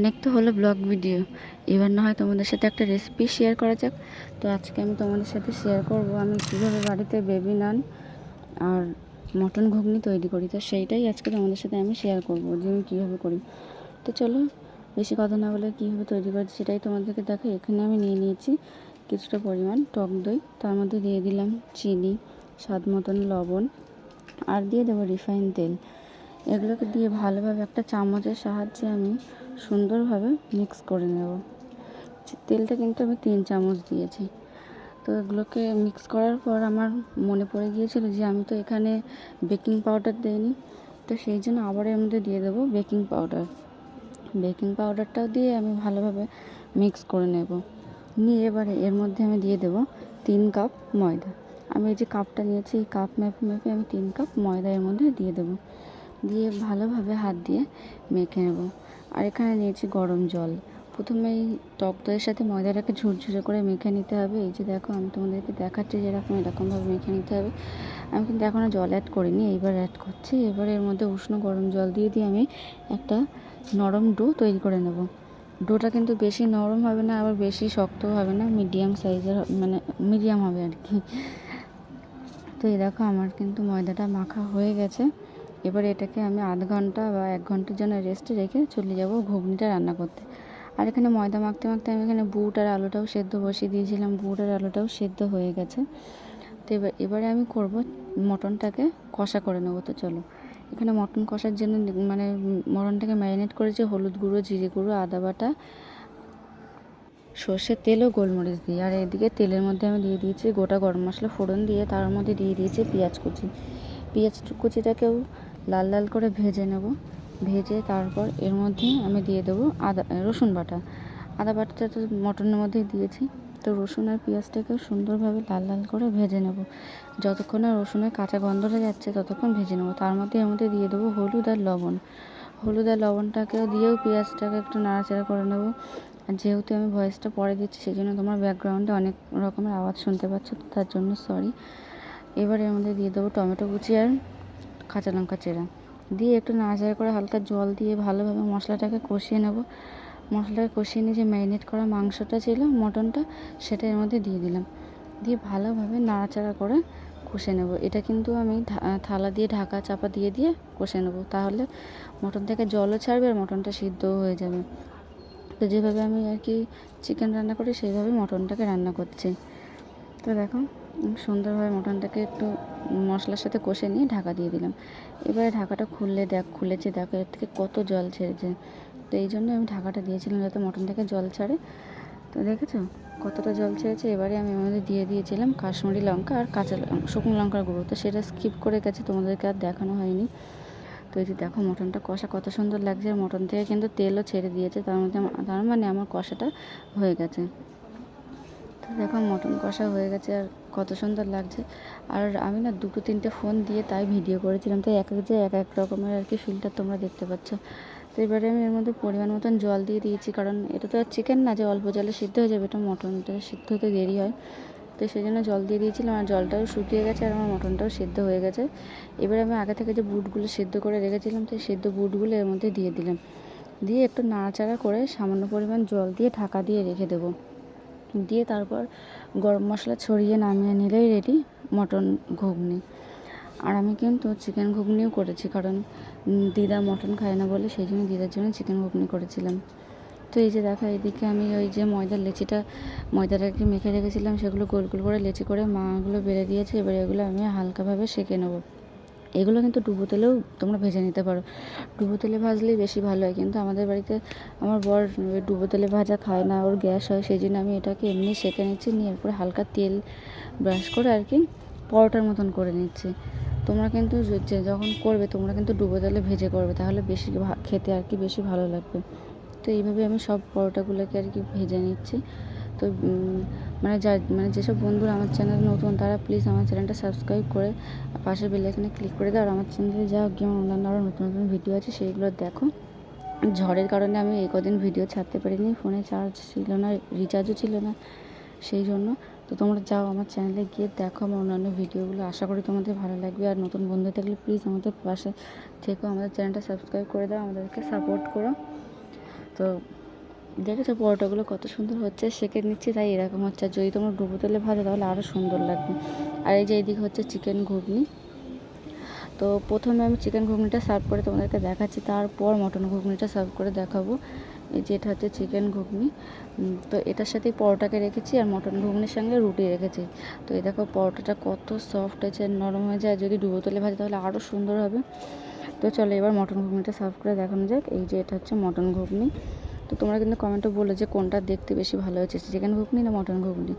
অনেক তো হলো ব্লগ ভিডিও এবার না হয় তোমাদের সাথে একটা রেসিপি শেয়ার করা যাক। তো আজকে আমি তোমাদের সাথে শেয়ার করব আমি কীভাবে বাড়িতে বেবি নান আর মটন ঘুগনি তৈরি করি। তো সেইটাই আজকে তোমাদের সাথে আমি শেয়ার করব যে আমি কীভাবে করি। তো চলো, বেশি কথা না বলে কীভাবে তৈরি করছি সেটাই তোমাদেরকে দেখো। এখানে আমি নিয়ে নিয়েছি কিছুটা পরিমাণ টক দই। তার মধ্যে দিয়ে দিলাম চিনি, স্বাদ মতন লবণ আর দিয়ে দেবো রিফাইন তেল। এগুলোকে দিয়ে ভালোভাবে একটা চামচের সাহায্যে আমি সুন্দরভাবে মিক্স করে নেব। তেলটা কিন্তু আমি তিন চামচ দিয়েছি। তো এগুলোকে মিক্স করার পর আমার মনে পড়ে গিয়েছিল যে আমি তো এখানে বেকিং পাউডার দিইনি। তো সেই জন্য আবার এর মধ্যে দিয়ে দেবো বেকিং পাউডার বেকিং পাউডারটাও দিয়ে আমি ভালোভাবে মিক্স করে নেব। নিয়ে এবারে এর মধ্যে আমি দিয়ে দেবো তিন কাপ ময়দা। আমি এই যে কাপটা নিয়েছি, এই কাপ মেপে মেপে আমি তিন কাপ ময়দা এর মধ্যে দিয়ে দেবো। দিয়ে ভালোভাবে হাত দিয়ে মেখে নেব। আর এখানে নিয়েছি গরম জল। প্রথমে এই টক দইয়ের সাথে ময়দাটাকে ঝুরঝুরে করে মেখে নিতে হবে। এই যে দেখো, আমি তোমাদেরকে দেখাচ্ছি যেরকম এরকমভাবে মেখে নিতে হবে। আমি কিন্তু এখনও জল অ্যাড করিনি, এইবার অ্যাড করছি। এবার এর মধ্যে উষ্ণ গরম জল দিয়ে দিয়ে আমি একটা নরম ডো তৈরি করে নেব। ডোটা কিন্তু বেশি নরম হবে না, আবার বেশি শক্ত হবে না, মিডিয়াম সাইজের মানে মিডিয়াম হবে আর কি। তো এই দেখো, আমার কিন্তু ময়দাটা মাখা হয়ে গেছে। এবার এটাকে আমি আধ ঘণ্টা বা এক ঘণ্টার জন্য রেস্টে রেখে চলে যাব ঘুগনিটা রান্না করতে। আর এখানে ময়দা মাখতে মাখতে আমি এখানে বুট আর আলুটাও সেদ্ধ বসিয়ে দিয়েছিলাম, বুট আর আলুটাও সেদ্ধ হয়ে গেছে। তো এবার, এবারে আমি করব মটনটাকে কষা করে নেব, তো চলো। এখানে মটন কষার জন্য মানে মটনটাকে ম্যারিনেট করেছি হলুদ গুঁড়ো, জিরে গুঁড়ো, আদা বাটা, সর্ষের তেল ও গোলমরিচ দিয়ে। আর এদিকে তেলের মধ্যে আমি দিয়ে দিয়েছি গোটা গরম মশলা ফোড়ন দিয়ে, তার মধ্যে দিয়ে দিয়েছি পেঁয়াজ কুচি। পেঁয়াজ কুচিটাকেও লাল লাল করে ভেজে নেব। ভেজে তারপর এর মধ্যে আমি দিয়ে দেবো আদা, রসুন বাটা। আদা বাটাটা তো মটনের মধ্যেই দিয়েছি। তো রসুন আর পেঁয়াজটাকেও সুন্দরভাবে লাল লাল করে ভেজে নেব। যতক্ষণ না রসুনের কাঁচা গন্ধটা যাচ্ছে, ততক্ষণ ভেজে নেব। তার মধ্যে এর মধ্যে দিয়ে দেবো হলুদ আর লবণ। হলুদ আর লবণটাকেও দিয়েও পেঁয়াজটাকে একটু নাড়াচাড়া করে নেব। আর যেহেতু আমি ভয়েসটা পরে দিচ্ছি সেই জন্য তোমার ব্যাকগ্রাউন্ডে অনেক রকমের আওয়াজ শুনতে পাচ্ছ, তার জন্য সরি। এবার এর মধ্যে দিয়ে দেবো টমেটো কুচি আর কাঁচা লঙ্কা চেরা। দিয়ে একটু নাড়াচাড়া করে হালকা জল দিয়ে ভালোভাবে মশলাটাকে কষিয়ে নেব। মশলাটাকে কষিয়ে নিয়ে যে ম্যারিনেট করা মাংসটা ছিল, মটনটা, সেটা এর মধ্যে দিয়ে দিলাম। দিয়ে ভালোভাবে নাড়াচাড়া করে কষে নেব। এটা কিন্তু আমি থালা দিয়ে ঢাকা চাপা দিয়ে দিয়ে কষে নেব। তাহলে মটন থেকে জলও ছাড়বে আর মটনটা সিদ্ধও হয়ে যাবে। তো যেভাবে আমি আর কি চিকেন রান্না করি, সেইভাবে মটনটাকে রান্না করছি। তো দেখো সুন্দরভাবে মটনটাকে একটু মশলার সাথে কষে নিয়ে ঢাকা দিয়ে দিলাম। এবারে ঢাকাটা খুললে দেখ, খুলেছে, দেখো, এর থেকে কত জল ছেড়েছে। তো এই জন্য আমি ঢাকাটা দিয়েছিলাম যাতে মটন থেকে জল ছাড়ে। তো দেখেছ? কতটা জল ছেড়েছে? এবারে আমি আমাদের দিয়ে দিয়েছিলাম কাশ্মীরি লঙ্কা আর কাঁচা শুকনো লঙ্কার গুঁড়ো। তো সেটা স্কিপ করে গেছে, তোমাদেরকে আর দেখানো হয়নি। তো এই যে দেখো, মটনটা কষা কত সুন্দর লাগছে। মটন থেকে কিন্তু তেলও ছেড়ে দিয়েছে। তার মধ্যে তার মানে আমার কষাটা হয়ে গেছে। দেখো মটন কষা হয়ে গেছে আর কত সুন্দর লাগছে। আর আমি না দুটো তিনটে ফোন দিয়ে তাই ভিডিও করেছিলাম, তাই এক এক যে এক এক রকমের আর কি ফিল্টার তোমরা দেখতে পাচ্ছ। তো এবারে আমি এর মধ্যে পরিমাণ মতন জল দিয়ে দিয়েছি, কারণ এটা তো আর চিকেন না, যে অল্প জলে সিদ্ধ হয়ে যাবে, এটা মটনটা সিদ্ধ হতে দেরি হয়। তো সেই জন্য জল দিয়ে দিয়েছিলাম আর জলটাও শুকিয়ে গেছে আর আমার মটনটাও সিদ্ধ হয়ে গেছে। এবারে আমি আগে থেকে যে বুটগুলো সিদ্ধ করে রেখেছিলাম তো সিদ্ধ বুটগুলো এর মধ্যে দিয়ে দিলাম। দিয়ে একটু নাড়াচাড়া করে সামান্য পরিমাণ জল দিয়ে ঢাকা দিয়ে রেখে দেবো। দিয়ে তারপর গরম মশলা ছড়িয়ে নামিয়ে নিলেই রেডি মটন ঘুগনি। আর আমি কিন্তু চিকেন ঘুগনিও করেছি কারণ দিদা মটন খায় না বলে সেই জন্য দিদার জন্য চিকেন ঘুগনি করেছিলাম। তো এই যে দেখা, এদিকে আমি ওই যে ময়দার লেচিটা ময়দাটাকে মেখে রেখেছিলাম, সেগুলো গোল গোল করে লেচি করে মাগুলো বেড়ে দিয়েছে, এবার এগুলো আমি হালকাভাবে সেঁকে নেব। এগুলো কিন্তু ডুবো তেলেও তোমরা ভেজে নিতে পারো। ডুবো তেলে ভাজলেই বেশি ভালো হয়। কিন্তু আমাদের বাড়িতে আমার বর ডুবো তেলে ভাজা খায় না, ওর গ্যাস হয় সেই জন্য আমি এটাকে এমনি সেঁকে নিচ্ছি, নিয়ে এরপরে হালকা তেল ব্রাশ করে আর কি পরোটার মতন করে নিচ্ছি। তোমরা কিন্তু যখন করবে, তোমরা কিন্তু ডুবো তেলে ভেজে করবে, তাহলে বেশি খেতে আর কি বেশি ভালো লাগবে। তো এইভাবে আমি সব পরোটাগুলোকে আর কি ভেজে নিচ্ছি। তো মানে যা মানে যেসব বন্ধুরা আমার চ্যানেল নতুন, তারা প্লিজ আমার চ্যানেলটা সাবস্ক্রাইব করে পাশের বেল এখানে ক্লিক করে দাও। আর আমার চ্যানেলে যা গেম, অন্যান্য আরও নতুন নতুন ভিডিও আছে সেইগুলো দেখো। ঝড়ের কারণে আমি এই কদিন ভিডিও ছাড়তে পারিনি ফোনে চার্জ ছিল না রিচার্জও ছিল না, সেই জন্য। তো তোমরা যাও আমার চ্যানেলে গিয়ে দেখো আমার অন্যান্য ভিডিওগুলো আশা করি তোমাদের ভালো লাগবে। আর নতুন বন্ধু থাকলে প্লিজ আমাদের পাশে থেকেও আমাদের চ্যানেলটা সাবস্ক্রাইব করে দাও, আমাদেরকে সাপোর্ট করো। তো দেখেছ পরোটাগুলো কত সুন্দর হচ্ছে, সেকে নিচ্ছি, তাই এরকম হচ্ছে। আর যদি তোমরা ডুবো তেলে ভাজো, তাহলে আরও সুন্দর লাগবে। আর এই যে এইদিকে হচ্ছে চিকেন ঘুগনি। তো প্রথমে আমি চিকেন ঘুগনিটা সার্ভ করে তোমাদেরকে দেখাচ্ছি, তারপর মটন ঘুগনিটা সার্ভ করে দেখাবো। এই যে এটা হচ্ছে চিকেন ঘুগনি। তো এটার সাথেই পরোটাকে রেখেছি, আর মটন ঘুগনির সঙ্গে রুটি রেখেছি। তো এই দেখো পরোটাটা কত সফট হয়েছে, নরম হয়ে যায় যদি ডুবো তেলে ভাজে, তাহলে আরও সুন্দর হবে। তো চলো এবার মটন ঘুগনিটা সার্ভ করে দেখানো যাক। এই যে এটা হচ্ছে মটন ঘুগনি। তো তোমরা কিন্তু কমেন্টে বলো যে কোনটা দেখতে বেশি ভালো হয়েছে চিকেন ঘুগনি না মটন ঘুগনি?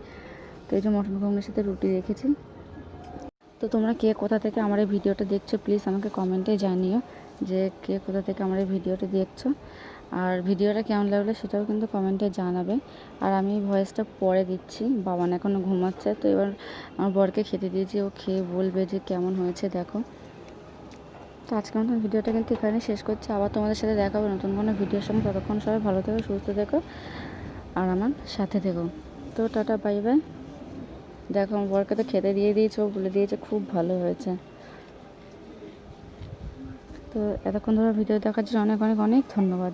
তো এই যে মটন ঘুগনির সাথে রুটি রেখেছি। তো তোমরা কে কোথা থেকে আমার এই ভিডিওটা দেখছ প্লিজ আমাকে কমেন্টে জানিও যে কে কোথা থেকে আমার এই ভিডিওটা দেখছ। আর ভিডিওটা কেমন লাগল সেটাও কিন্তু কমেন্টে জানাবে। আর আমি ভয়েসটা পরে দিচ্ছি, বাবান এখনও ঘুমাচ্ছে, তো এবার আমার বরকে খেতে দিয়েছি, ও খেয়ে বলবে যে কেমন হয়েছে দেখো। তো আজকে মতন ভিডিওটা কিন্তু এখানে শেষ করছি। আবার তোমাদের সাথে দেখাবো নতুন কোনো ভিডিওর সঙ্গে। ততক্ষণ সবাই ভালো থেকো, সুস্থ থেকো আর আমার সাথে থেকো। তো টাটা, বাই বাই। দেখো বরকে তো খেতে দিয়ে দিয়েছে, ও বলে দিয়েছে খুব ভালো হয়েছে। তো এতক্ষণ ধরো ভিডিও দেখার জন্য অনেক অনেক অনেক ধন্যবাদ।